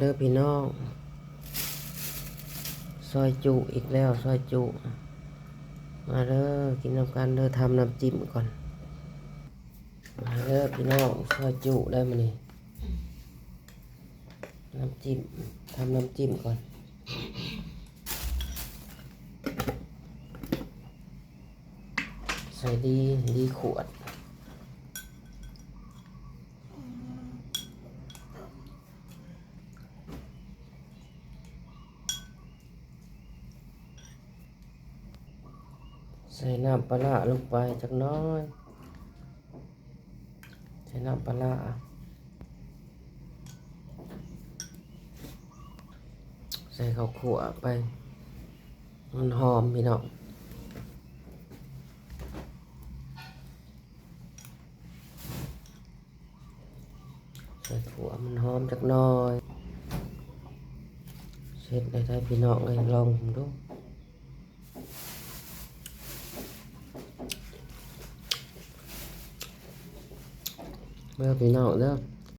เด้อพี่น้อง ซอยจุอีกแล้ว ซอยจุ มาเด้อกินน้ำกันเด้อทำน้ำจิ้มก่อน มาเด้อพี่น้อง ซอยจุได้มานี่น้ำจิ้มทำน้ำจิ้มก่อน ใส่ดีดีขวด ใส่น้ำปลาลงไปจักน้อย ใส่น้ำปลาใส่ข้าวขั่วไป มันหอมพี่น้องใส่ขั่วมันหอมจักน้อย เสร็จได้ได้พี่น้องเลยลองผมดู เมื่อพี่น้องเด้อ